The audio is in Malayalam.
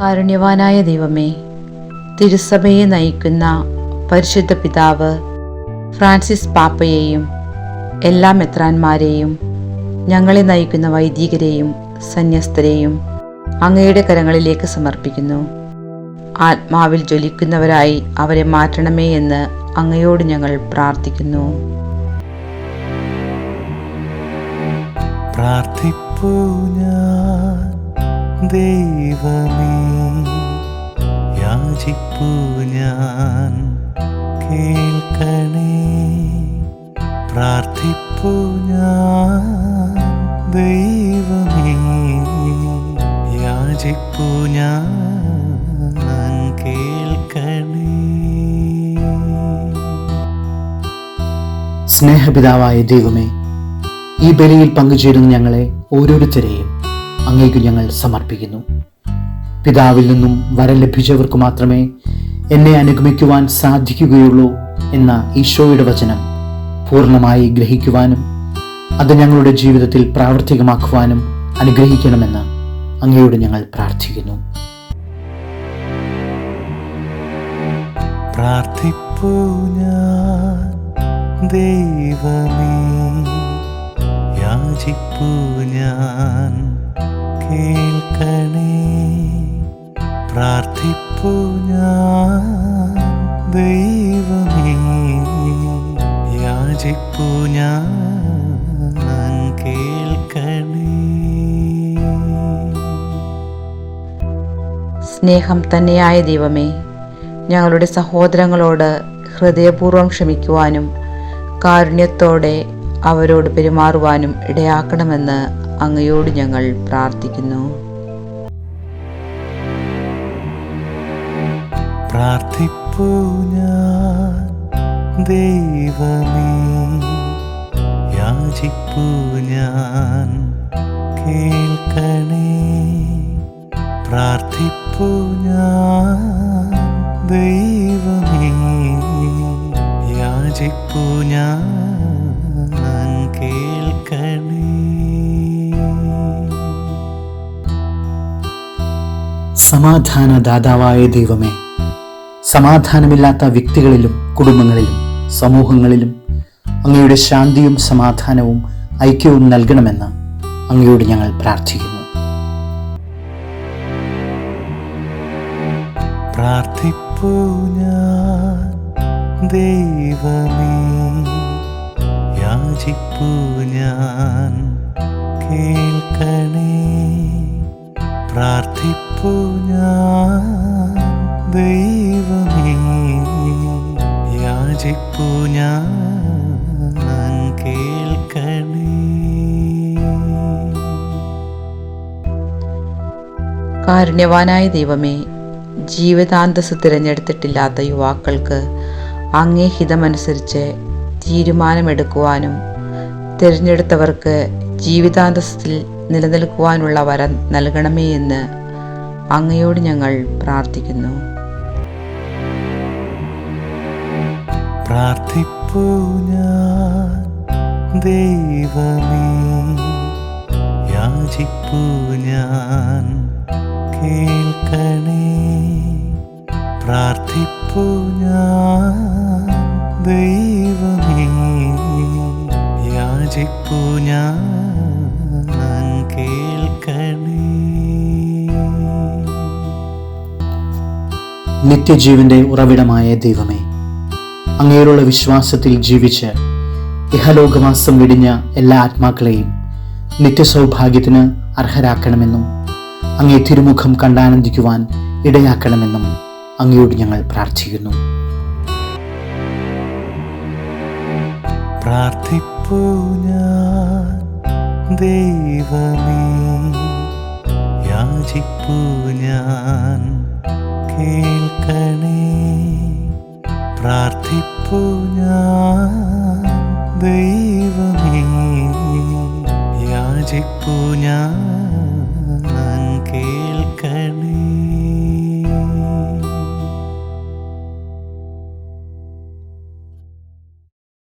കാരുണ്യവാനായ ദൈവമേ തിരുസഭയെ നയിക്കുന്ന പരിശുദ്ധ പിതാവ് ഫ്രാൻസിസ് പാപ്പയെയും എല്ലാ മെത്രാന്മാരെയും ഞങ്ങളെ നയിക്കുന്ന വൈദികരെയും സന്യസ്തരെയും അങ്ങയുടെ കരങ്ങളിലേക്ക് സമർപ്പിക്കുന്നു. ആത്മാവിൽ ജ്വലിക്കുന്നവരായി അവരെ മാറ്റണമേ എന്ന് അങ്ങയോട് ഞങ്ങൾ പ്രാർത്ഥിക്കുന്നു. പ്രാർത്ഥിപ്പൂ ഞാൻ. ദൈവമേ യാചിപ്പൂ ഞാൻ കേൾക്കണേ. പ്രാർത്ഥിപ്പൂ ഞാൻ ദൈവമേ യാചിപ്പൂ ഞാൻ സ്നേഹപിതാവായ ദൈവമേ ഈ ബലിയിൽ പങ്കുചേരുന്ന ഞങ്ങളെ ഓരോരുത്തരെയും അങ്ങേക്ക് ഞങ്ങൾ സമർപ്പിക്കുന്നു. പിതാവിൽ നിന്നും വരം ലഭിച്ചവർക്ക് മാത്രമേ എന്നെ അനുഗമിക്കുവാൻ സാധിക്കുകയുള്ളൂ എന്ന ഈശോയുടെ വചനം പൂർണമായി ഗ്രഹിക്കുവാനും അത് ഞങ്ങളുടെ ജീവിതത്തിൽ പ്രാവർത്തികമാക്കുവാനും അനുഗ്രഹിക്കണമെന്ന് അങ്ങയോട് ഞങ്ങൾ പ്രാർത്ഥിക്കുന്നു. ദൈവമേ യാചിപ്പൂ ഞാൻ. യാചിപ്പൂ ഞാൻ കേൾക്കണേ. സ്നേഹം തന്നെയായ ദൈവമേ ഞങ്ങളുടെ സഹോദരങ്ങളോട് ഹൃദയപൂർവം ക്ഷമിക്കുവാനും കാരുണ്യത്തോടെ അവരോട് പെരുമാറുവാനും ഇടയാക്കണമെന്ന് അങ്ങയോട് ഞങ്ങൾ പ്രാർത്ഥിക്കുന്നു. പ്രാർത്ഥിപ്പൂ ഞാൻ. ദൈവമേ യാചിപ്പു ഞാൻ കേൾക്കണേ. പ്രാർത്ഥിപ്പു ഞാൻ ദൈവമേ യാചിപ്പു ഞാൻ സമാധാന ദാതാവായ ദൈവമേ സമാധാനമില്ലാത്ത വ്യക്തികളിലും കുടുംബങ്ങളിലും സമൂഹങ്ങളിലും അങ്ങയുടെ ശാന്തിയും സമാധാനവും ഐക്യവും നൽകണമെന്ന് അങ്ങയോട് ഞങ്ങൾ പ്രാർത്ഥിക്കുന്നു. പ്രാർത്ഥിപ്പൂ ഞാൻ ദൈവമേ കേൾക്കണേ. ഞാൻ കാരുണ്യവാനായ ദൈവമേ ജീവിതാന്തസ് തിരഞ്ഞെടുത്തിട്ടില്ലാത്ത യുവാക്കൾക്ക് അങ്ങേ ഹിതമനുസരിച്ച് തീരുമാനമെടുക്കുവാനും തിരഞ്ഞെടുത്തവർക്ക് ജീവിതാന്തസ്സിൽ നിലനിൽക്കുവാനുള്ള വരം നൽകണമേ എന്ന് അങ്ങയോട് ഞങ്ങൾ പ്രാർത്ഥിക്കുന്നു. ഞാൻ ദൈവമേ യാചിപ്പൂ ഞാൻ കേൾക്കണേ. പ്രാർത്ഥിപ്പു ഞാൻ ദൈവമേ. യാചിപ്പു ഞാൻ നിത്യജീവന്റെ ഉറവിടമായ ദൈവമേ അങ്ങേലുള്ള വിശ്വാസത്തിൽ ജീവിച്ച് ഇഹലോകവാസം വിടിഞ്ഞ എല്ലാ ആത്മാക്കളെയും നിത്യസൗഭാഗ്യത്തിന് അർഹരാക്കണമെന്നും അങ്ങേ തിരുമുഖം കണ്ടാനന്ദിക്കുവാൻ ഇടയാക്കണമെന്നും അങ്ങയോട് ഞങ്ങൾ പ്രാർത്ഥിക്കുന്നു. പ്രാർത്ഥിപ്പൂ ഞാൻ ദൈവമേ യാചിപ്പൂ ഞാൻ ഞാൻ